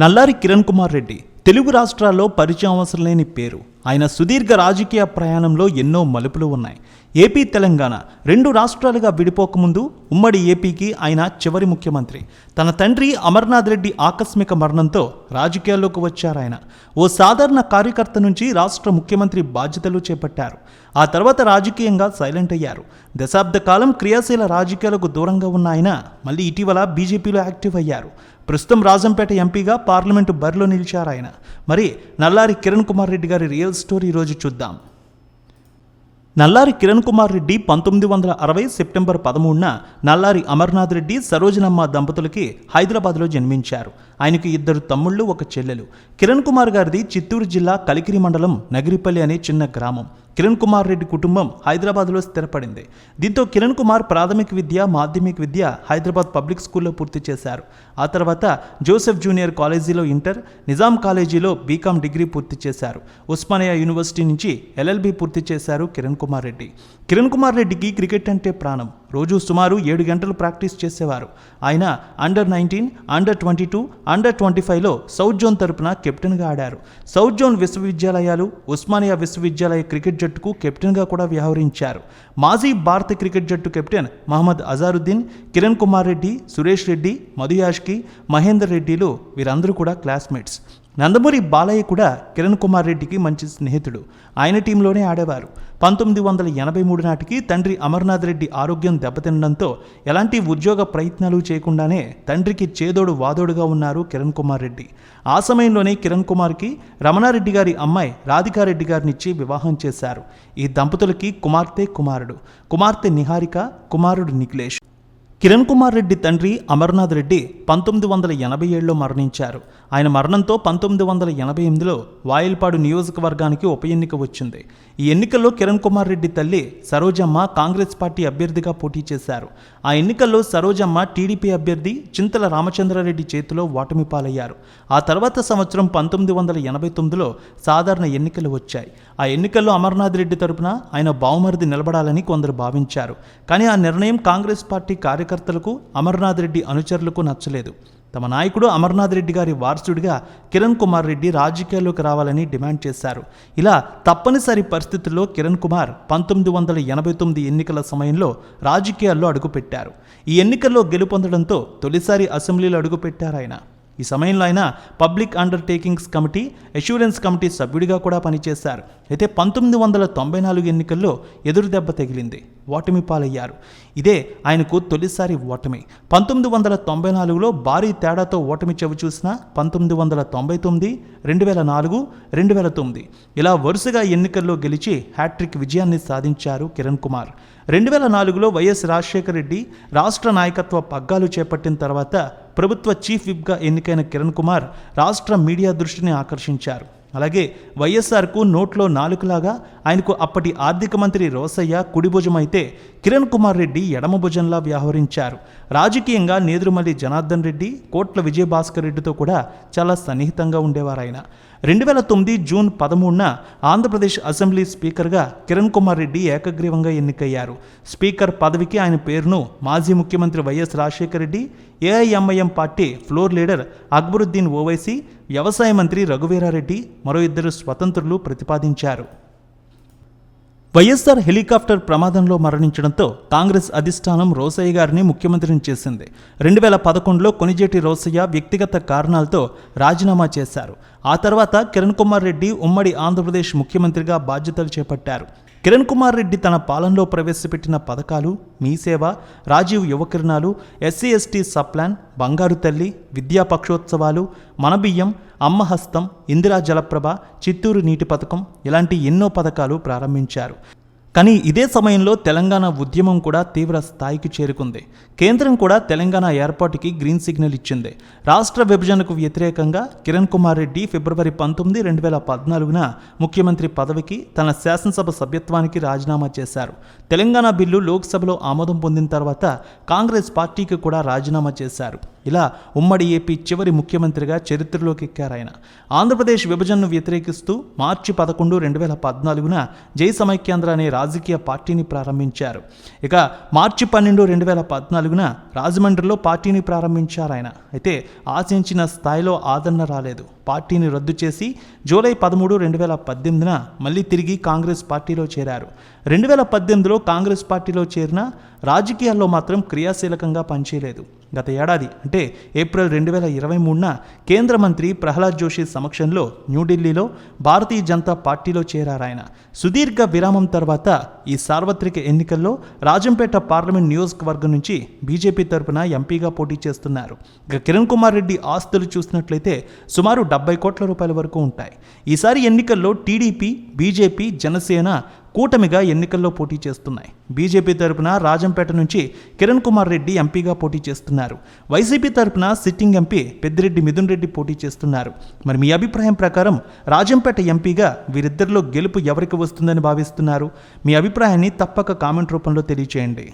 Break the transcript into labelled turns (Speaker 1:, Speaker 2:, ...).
Speaker 1: నల్లారి కిరణ్ కుమార్ రెడ్డి. తెలుగు రాష్ట్రాల్లో పరిచయం అవసరం లేని పేరు. ఆయన సుదీర్ఘ రాజకీయ ప్రయాణంలో ఎన్నో మలుపులు ఉన్నాయి. ఏపీ తెలంగాణ రెండు రాష్ట్రాలుగా విడిపోకముందు ఉమ్మడి ఏపీకి ఆయన చివరి ముఖ్యమంత్రి. తన తండ్రి అమర్నాథ్ రెడ్డి ఆకస్మిక మరణంతో రాజకీయాల్లోకి వచ్చారు ఆయన. ఓ సాధారణ కార్యకర్త నుంచి రాష్ట్ర ముఖ్యమంత్రి బాధ్యతలు చేపట్టారు. ఆ తర్వాత రాజకీయంగా సైలెంట్ అయ్యారు. దశాబ్ద కాలం క్రియాశీల రాజకీయాలకు దూరంగా ఉన్న ఆయన మళ్ళీ ఇటీవల బీజేపీలో యాక్టివ్ అయ్యారు. ప్రస్తుతం రాజంపేట ఎంపీగా పార్లమెంటు బరిలో నిలిచారు ఆయన. మరి నల్లారి కిరణ్ కుమార్ రెడ్డి గారి రియల్ స్టోరీ ఈరోజు చూద్దాం. నల్లారి కిరణ్ కుమార్ రెడ్డి పంతొమ్మిది వందల అరవై సెప్టెంబర్ పదమూడున నల్లారి అమర్నాథ్ రెడ్డి సరోజనమ్మ దంపతులకి హైదరాబాద్లో జన్మించారు. ఆయనకు ఇద్దరు తమ్ముళ్ళు ఒక చెల్లెలు. కిరణ్ కుమార్ గారిది చిత్తూరు జిల్లా కలికిరి మండలం నగిరిపల్లి అనే చిన్న గ్రామం. కిరణ్ కుమార్ రెడ్డి కుటుంబం హైదరాబాద్లో స్థిరపడింది. దీంతో కిరణ్ కుమార్ ప్రాథమిక విద్య మాధ్యమిక విద్య హైదరాబాద్ పబ్లిక్ స్కూల్లో పూర్తి చేశారు. ఆ తర్వాత జోసెఫ్ జూనియర్ కాలేజీలో ఇంటర్ నిజాం కాలేజీలో బీకామ్ డిగ్రీ పూర్తి చేశారు. ఉస్మానియా యూనివర్సిటీ నుంచి ఎల్ఎల్బి పూర్తి చేశారు కిరణ్ కుమార్ రెడ్డి. కిరణ్ కుమార్ రెడ్డికి క్రికెట్ అంటే ప్రాణం. రోజు సుమారు ఏడు గంటలు ప్రాక్టీస్ చేసేవారు. ఆయన under nineteen under twenty two under twenty ఫైవ్లో సౌత్ జోన్ తరపున కెప్టెన్గా ఆడారు. సౌత్ జోన్ విశ్వవిద్యాలయాలు ఉస్మానియా విశ్వవిద్యాలయ క్రికెట్ జట్టుకు కెప్టెన్గా కూడా వ్యవహరించారు. మాజీ భారత క్రికెట్ జట్టు కెప్టెన్ మహమ్మద్ అజారుద్దీన్ కిరణ్ కుమార్ రెడ్డి సురేష్ రెడ్డి మధుయాష్కి మహేందర్ రెడ్డిలు వీరందరూ కూడా క్లాస్మేట్స్ నందమూరి బాలయ్య కూడా కిరణ్ కుమార్ రెడ్డికి మంచి స్నేహితుడు. ఆయన టీంలోనే ఆడేవారు. పంతొమ్మిది వందల ఎనభై మూడు నాటికి తండ్రి అమర్నాథ్ రెడ్డి ఆరోగ్యం దెబ్బతినడంతో ఎలాంటి ఉద్యోగ ప్రయత్నాలు చేయకుండానే తండ్రికి చేదోడు వాదోడుగా ఉన్నారు కిరణ్ కుమార్ రెడ్డి. ఆ సమయంలోనే కిరణ్ కుమార్కి రమణారెడ్డి గారి అమ్మాయి రాధికారెడ్డి గారినిచ్చి వివాహం చేశారు. ఈ దంపతులకి కుమార్తె కుమారుడు. కుమార్తె నిహారిక కుమారుడు నిఖిలేష్. కిరణ్ కుమార్ రెడ్డి తండ్రి అమర్నాథ్ రెడ్డి పంతొమ్మిది వందల ఎనభై ఏడులో మరణించారు. ఆయన మరణంతో పంతొమ్మిది వందల ఎనభై ఎనిమిదిలో వాయిల్పాడు నియోజకవర్గానికి ఉప ఎన్నిక వచ్చింది. ఈ ఎన్నికల్లో కిరణ్ కుమార్ రెడ్డి తల్లి సరోజమ్మ కాంగ్రెస్ పార్టీ అభ్యర్థిగా పోటీ చేశారు. ఆ ఎన్నికల్లో సరోజమ్మ టీడీపీ అభ్యర్థి చింతల రామచంద్రారెడ్డి చేతిలో ఓటమి పాలయ్యారు. ఆ తర్వాత సంవత్సరం పంతొమ్మిది వందల ఎనభై తొమ్మిదిలో సాధారణ ఎన్నికలు వచ్చాయి. ఆ ఎన్నికల్లో అమర్నాథ్ రెడ్డి తరపున ఆయన బావుమరిది నిలబడాలని కొందరు భావించారు. కానీ ఆ నిర్ణయం కాంగ్రెస్ పార్టీ కార్యకర్తలకు అమర్నాథ్ రెడ్డి అనుచరులకు నచ్చలేదు. తమ నాయకుడు అమర్నాథ్ రెడ్డి గారి వారసుడిగా కిరణ్ కుమార్ రెడ్డి రాజకీయాల్లోకి రావాలని డిమాండ్ చేశారు. ఇలా తప్పనిసరి పరిస్థితుల్లో కిరణ్ కుమార్ పంతొమ్మిది వందల ఎనభై తొమ్మిది ఎన్నికల సమయంలో రాజకీయాల్లో అడుగుపెట్టారు. ఈ ఎన్నికల్లో గెలుపొందడంతో తొలిసారి అసెంబ్లీలో అడుగుపెట్టారు ఆయన ఈ సమయంలో ఆయన public undertakings committee assurance committee సభ్యుడిగా కూడా పనిచేశారు. అయితే పంతొమ్మిది వందల తొంభై నాలుగు ఎన్నికల్లో ఎదురు దెబ్బ తగిలింది. ఓటమి పాలయ్యారు. ఇదే ఆయనకు తొలిసారి ఓటమి. పంతొమ్మిది వందల తొంభై నాలుగులో భారీ తేడాతో ఓటమి చెవి చూసిన పంతొమ్మిది వందల తొంభై తొమ్మిది రెండు వేల నాలుగు రెండు వేల తొమ్మిది. ఇలా వరుసగా ఎన్నికల్లో గెలిచి హ్యాట్రిక్ విజయాన్ని సాధించారు కిరణ్ కుమార్. రెండు వేల నాలుగులో వైఎస్ రాజశేఖర రెడ్డి రాష్ట్ర నాయకత్వ పగ్గాలు చేపట్టిన తర్వాత ప్రభుత్వ చీఫ్ విప్గా ఎన్నికైన కిరణ్ కుమార్ రాష్ట్ర మీడియా దృష్టిని ఆకర్షించారు. అలాగే వైఎస్ఆర్కు నోట్లో నాలుకలాగా ఆయనకు అప్పటి ఆర్థిక మంత్రి రోసయ్య కుడి భుజం అయితే కిరణ్ కుమార్ రెడ్డి ఎడమ భుజంలా వ్యవహరించారు. రాజకీయంగా నేదురుమల్లి జనార్దన్ రెడ్డి కోట్ల విజయభాస్కర్ రెడ్డితో కూడా చాలా సన్నిహితంగా ఉండేవారు ఆయన రెండు వేల తొమ్మిది జూన్ పదమూడున ఆంధ్రప్రదేశ్ అసెంబ్లీ స్పీకర్గా కిరణ్ కుమార్ రెడ్డి ఏకగ్రీవంగా ఎన్నికయ్యారు. స్పీకర్ పదవికి ఆయన పేరును మాజీ ముఖ్యమంత్రి YS Rajasekhara Reddy AIMIM party floor leader Akbaruddin Owaisi వ్యవసాయ మంత్రి రఘువీరారెడ్డి మరో ఇద్దరు స్వతంత్రులు ప్రతిపాదించారు. వైఎస్ఆర్ హెలికాప్టర్ ప్రమాదంలో మరణించడంతో కాంగ్రెస్ అధిష్టానం రోసయ్య గారిని ముఖ్యమంత్రిని చేసింది. రెండు వేల పదకొండులో కొనిజేటి రోసయ్య వ్యక్తిగత కారణాలతో రాజీనామా చేశారు. ఆ తర్వాత కిరణ్ కుమార్ రెడ్డి ఉమ్మడి ఆంధ్రప్రదేశ్ ముఖ్యమంత్రిగా బాధ్యతలు చేపట్టారు. కిరణ్ కుమార్ రెడ్డి తన పాలనలో ప్రవేశపెట్టిన పథకాలు Mee Seva Rajiv Yuva Kiranalu SC ST subplan Bangaru Talli విద్యా పక్షోత్సవాలు మన బియ్యం అమ్మ హస్తం ఇందిరా జలప్రభ చిత్తూరు నీటి పథకం ఇలాంటి ఎన్నో పథకాలు ప్రారంభించారు. కానీ ఇదే సమయంలో తెలంగాణ ఉద్యమం కూడా తీవ్ర స్థాయికి చేరుకుంది. కేంద్రం కూడా తెలంగాణ ఏర్పాటుకి గ్రీన్ సిగ్నల్ ఇచ్చింది. రాష్ట్ర విభజనకు వ్యతిరేకంగా కిరణ్ కుమార్ రెడ్డి ఫిబ్రవరి పంతొమ్మిది రెండు వేల పద్నాలుగున ముఖ్యమంత్రి పదవికి తన శాసనసభ సభ్యత్వానికి రాజీనామా చేశారు. తెలంగాణ బిల్లు లోక్సభలో ఆమోదం పొందిన తర్వాత కాంగ్రెస్ పార్టీకి కూడా రాజీనామా చేశారు. ఇలా ఉమ్మడి ఏపీ చివరి ముఖ్యమంత్రిగా చరిత్రలోకి ఎక్కారు ఆయన. ఆంధ్రప్రదేశ్ విభజనను వ్యతిరేకిస్తూ మార్చి పదకొండు రెండు వేల పద్నాలుగున జై సమైక్యాంధ్ర అనే రాజకీయ పార్టీని ప్రారంభించారు. ఇక మార్చి పన్నెండు రెండు వేల పద్నాలుగున రాజమండ్రిలో పార్టీని ప్రారంభించారు ఆయన. అయితే ఆశించిన స్థాయిలో ఆదరణ రాలేదు. పార్టీని రద్దు చేసి జూలై పదమూడు రెండు వేల పద్దెనిమిదిన మళ్ళీ తిరిగి కాంగ్రెస్ పార్టీలో చేరారు. రెండు వేల పద్దెనిమిదిలో కాంగ్రెస్ పార్టీలో చేరిన రాజకీయాల్లో మాత్రం క్రియాశీలకంగా పనిచేయలేదు. గత ఏడాది అంటే ఏప్రిల్ రెండు వేల ఇరవై మూడున కేంద్ర మంత్రి ప్రహ్లాద్ జోషి సమక్షంలో న్యూఢిల్లీలో భారతీయ జనతా పార్టీలో చేరారాయన. సుదీర్ఘ విరామం తర్వాత ఈ సార్వత్రిక ఎన్నికల్లో రాజంపేట పార్లమెంట్ నియోజకవర్గం నుంచి బీజేపీ తరపున ఎంపీగా పోటీ చేస్తున్నారు. ఇక కిరణ్ కుమార్ రెడ్డి ఆస్తులు చూసినట్లయితే సుమారు డెబ్బై కోట్ల రూపాయల వరకు ఉంటాయి. ఈసారి ఎన్నికల్లో టీడీపీ బీజేపీ జనసేన కూటమిగా ఎన్నికల్లో పోటీ చేస్తున్నాయి. బీజేపీ తరపున రాజంపేట నుంచి కిరణ్ కుమార్ రెడ్డి ఎంపీగా పోటీ చేస్తున్నారు. వైసీపీ తరపున సిట్టింగ్ ఎంపీ పెద్దిరెడ్డి మిథున్ రెడ్డి పోటీ చేస్తున్నారు. మరి మీ అభిప్రాయం ప్రకారం రాజంపేట ఎంపీగా వీరిద్దరిలో గెలుపు ఎవరికి వస్తుందని భావిస్తున్నారు? మీ అభిప్రాయాన్ని తప్పక కామెంట్ రూపంలో తెలియచేయండి.